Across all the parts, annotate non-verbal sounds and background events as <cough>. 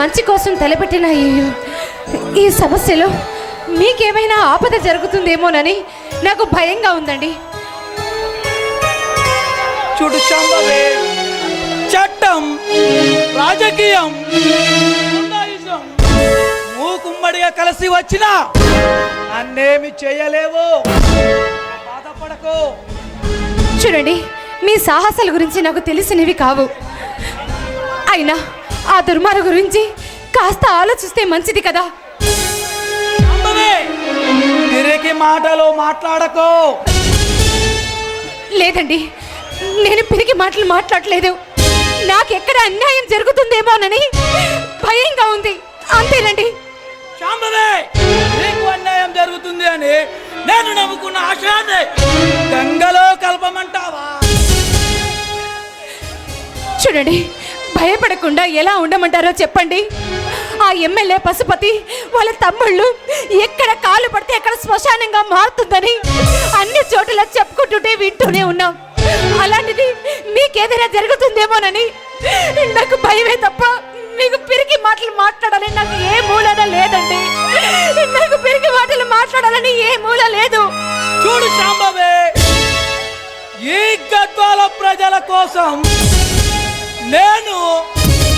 మంచి కోసం తలపెట్టిన ఈ ఈ సమస్యలో మీకేమైనా ఆపద జరుగుతుందేమోనని నాకు భయంగా ఉందండి. చూడు చట్టం రాజకీయం మూకుమ్మడిగా కలిసి వచ్చినా నన్నేమి చేయలేవు. బాధపడకు. చూడండి మీ సాహసాల గురించి నాకు తెలిసినవి కావు. అయినా ఆ దుర్మార్గ గురించి కాస్త ఆలోచిస్తే మంచిది కదా. తిరిగి మాటలు మాట్లాడకు. లేదండి నేను పిరికి మాటలు మాట్లాడలేదు. నాకెక్కడ అన్యాయం జరుగుతుందేమోనని భయంగా ఉంది. అంతేనండి. నీకు అన్యాయం జరుగుతుంది అని నేను నమ్ముకున్న ఆశాన్ని గంగలో కలపమంటావా? చూడండి భయపడకుండా ఎలా ఉండమంటారో చెప్పండి. ఆ ఎమ్మెల్యే పశుపతి వాళ్ళ తమ్ముళ్ళు ఎక్కడ కాలు పడితే అక్కడ శ్మశానంగా మారుతుందని అన్ని చోట్ల చెప్పుకుంటుంటే వింటూనే ఉన్నాం. అలాంటిది మీకేదైనా జరుగుతుందేమోనని నాకు భయమే తప్ప మీకు పిరికి మాటలు మాట్లాడాలని నాకు ఏ మూలన లేదండి. నాకు పిరికి మాటలు మాట్లాడాలని ఏ మూల లేదు. చూడు శాంబవే ఈ గద్వాల ప్రజల కోసం నేను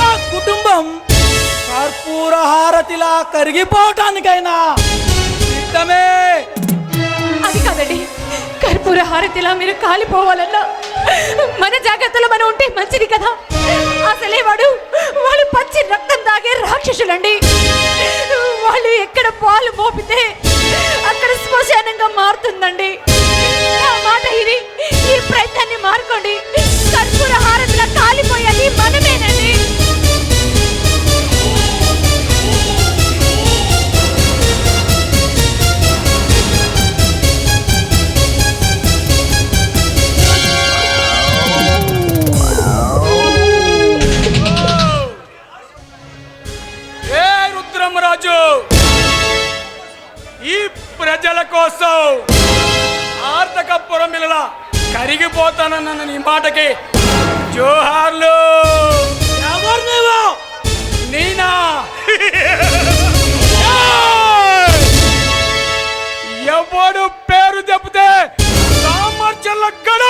నా కుటుంబం కర్పూర హారతిలా కరిగిపోవటానికైనా సిద్ధమే. అది కాదండి. కర్పూర హారతిలా మీరు కాలిపోవాలన్నా మన జాగ్రత్తలో మనం ఉంటే మంచిది కదా. అసలే వాడు వాళ్ళు పచ్చి రక్తం తాగే రాక్షసులండి వాళ్ళు ఎక్కడ పాలు మోపితే అక్కడ శ్మశానంగా మారుతుందండి. ఆ మాట ఇది ఈ ప్రయత్నాన్ని మార్కోండి. రుద్రమరాజు ఈ ప్రజల కోసం ఆర్థిక పురమిల కరిగిపోతానన్న నీ మాటకి జోహార్లు. ఎవరు నువ్వు నేనా? ఎవడు పేరు చెప్తే సామర్థ్యం గడ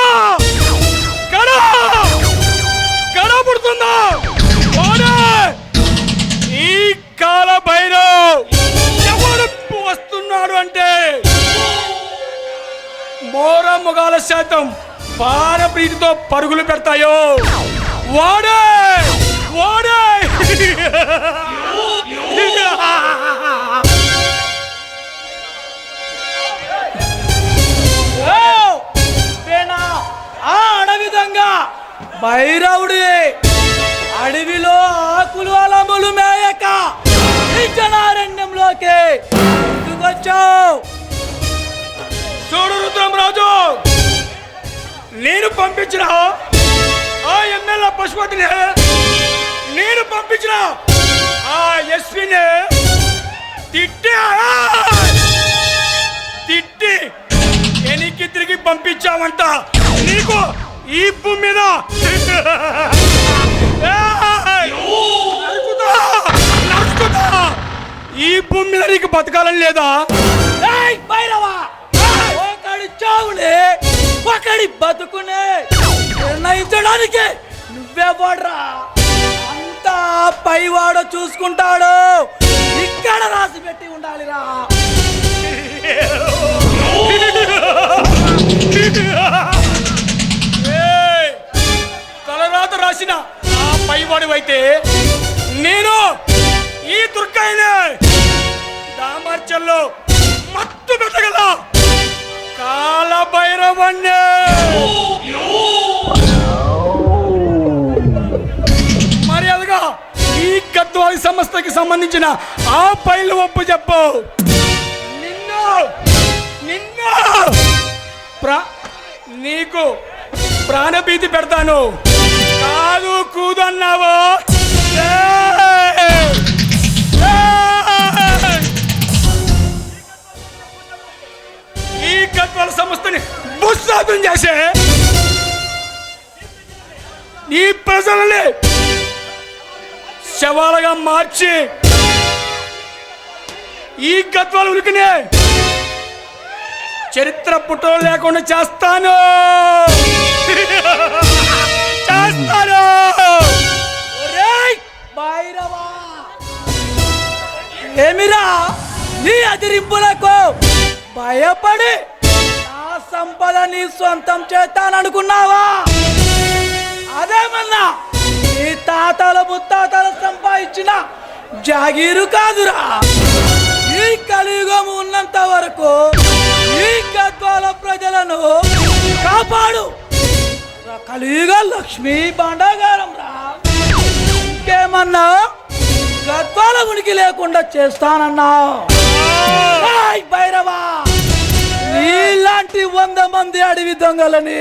మోర మొగాల శాతం పార ప్రీతితో పరుగులు పెడతాయో? వాడే! వాడే! ఓ! భైరవుడి! అడవిలో ఆకులు అలములు మేయక! ఈ జనారణ్యంలోకి ఎందుకొచ్చావు? చూడు రాజు! నేను పంపించిన ఆ ఎమ్మెల్యే పశుపతిని నేను పంపించిన ఆ ఎస్పీని తిట్టి తిట్టి వెనక్కి తిరిగి పంపించావంట. నీకు ఈ భూమి మీద ఈ భూమి మీద నీకు బతకాలని లేదా? బైరవా భైరవా ఒకడి బతుకునే నిర్ణయించడానికి నువ్వెవడ్రా అంతా పైవాడు చూసుకుంటాడు. ఇక్కడ రాసి పెట్టి ఉండాలిరా. ఏయ్! తలరాత రాసిన ఆ పైవాడివైతే నేను ఈ దుర్గాయినే దామర్చల్లో గద్వారి సంబంధించిన ఆ పైలు ఒప్పు చెప్పు. నిన్ను నిన్ను ప్రా నీకు ప్రాణభీతి పెడతాను. కాదు కూదు అన్నావు ఈ కత్వాల సంస్థని బుస్సాతం చేసే ఈ ప్రజలని శవాలుగా మార్చి ఈ గత్వాలు ఉరికినే చరిత్ర పుట్టలు లేకుండా చేస్తాను. <laughs> చేస్తాను. ఏమిరా నీ అదిరింపులకు భయపడి నా సంపద నీ సొంతం చేస్తాననుకున్నావా? అదేమన్నా? నీ తాతల ముత్తాతల సంపాదించిన జాగీరు కాదురా. ఈ కలియుగం ఉన్నంత వరకు ఈ గద్వాల ప్రజలను కాపాడు. కలియుగ లక్ష్మీ భాండాగారం రా ఇంకేమన్నా గద్వాల ఉనికి లేకుండా చేస్తానన్నావు భైరవా నీలాంటి వంద మంది అడవి దొంగలని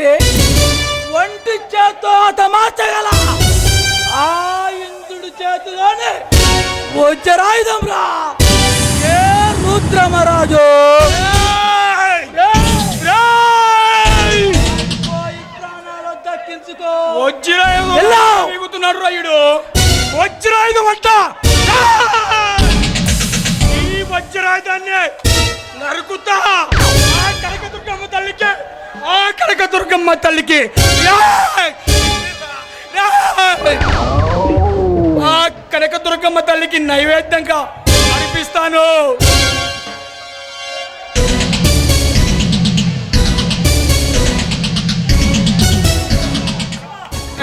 ఒంటి చేత్తో హతమార్చగల ఆ ఇంద్రుడి చేతిలోనే వజ్రాయుధం రా. ఏ రుద్రమరాజు. వజ్రాయుధం రాయుడు వజ్రాయుధం అంట. ఈ వజ్రాయుధాన్ని నరుకుతా. ఆ కనకదుర్గమ్మ తల్లికి ఆ కనకదుర్గమ్మ తల్లికి! ఆ కనకదుర్గమ్మ తల్లికి నైవేద్యంగా అర్పిస్తాను.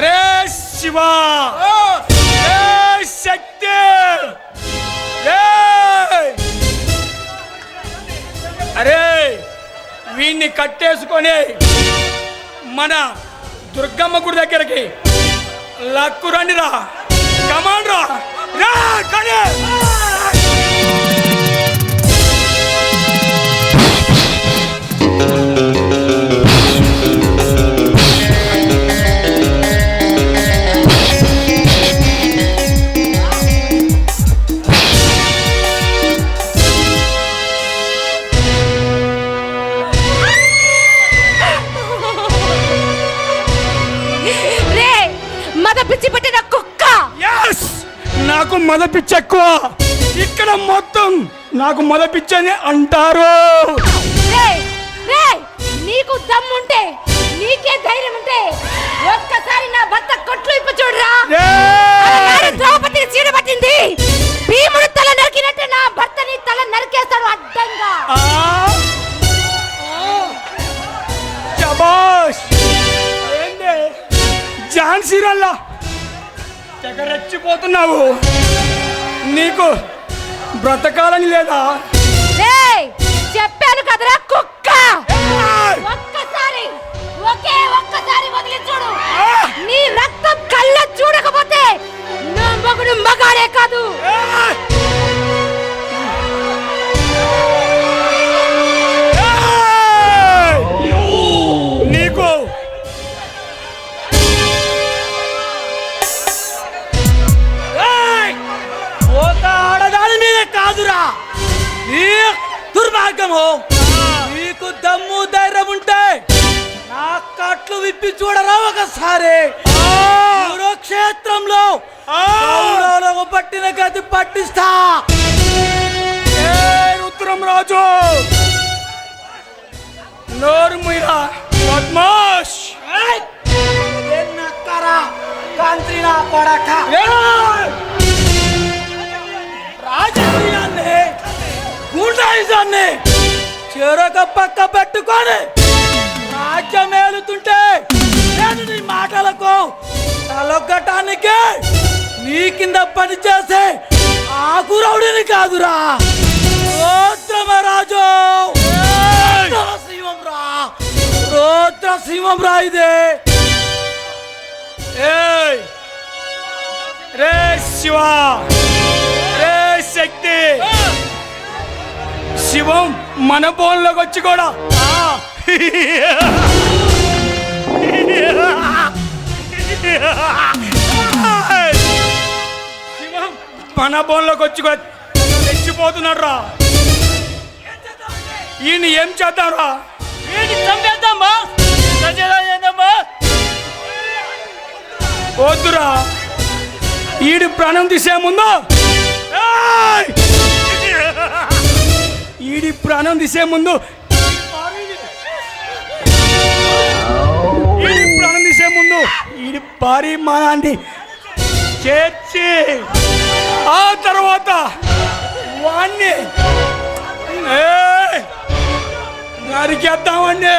రే శివ! రే శక్తి! అరే వీణ్ణి కట్టేసుకొని మన దుర్గమ్మ గుడి దగ్గరికి లక్కు రండిరా. కమాండ్ రా. కానీ మద ఎక్కువ ఇక్కడ మొత్తం నాకు మద పిచ్చి అని అంటారు నీకు దమ్ముంటే నీకే ధైర్యం ఉంటే ఒక్కసారి నా భర్త కొట్లు ఇప్పు చూడరా! ద్రౌపదికి చీడ పట్టింది. భీముడు తల నరికినట్టు నా భర్తని తల నరికేస్తాడు అడ్డంగా. ఏంటి ఝాన్సీ రల్లా తెగ రెచ్చిపోతున్నావు నీకు బ్రతకాలని లేదా చెప్పాను కదరా కుక్క! ఒక్కసారి ఒకే ఒక్కసారి వదిలి చూడు! నీ రక్తం కళ్ళ చూడకపోతే దుర్మార్గము నీకు దమ్ము ధైర్యం ఉంటే నా కట్లు విప్పి చూడరా ఒకసారి! కౌరవులకు పట్టిన గతి పట్టిస్తా. ఉత్తరం రాజు? నోరు మీరా చెరొక పక్క పెట్టుకొని రాజ్యం ఏలుతుంటే నేను నీ మాటలకు తలొగ్గటానికి నీ కింద పని చేసే ఆకురౌడిని కాదురా. రోద్రమరాజు! సింహం రా రోద్ర సింహం రా ఇదే రే శివ! రే శక్తి! శివం మన బోన్లోకి వచ్చి కూడా! శివం మన బోన్లోకి వచ్చి కూడా తెచ్చిపోతున్నాడు రా ఈయన ఏం చేద్దాం రా చంపేద్దామా? వద్దురా. ఈడి ప్రాణం తీసే ముందు! ఈడి ప్రాణం తీసే ముందు ఈడి ప్రాణం తీసే ముందు ఈడి పారి మానాన్ని చేర్చి ఆ తర్వాత వాణ్ణి నరికేద్దామండి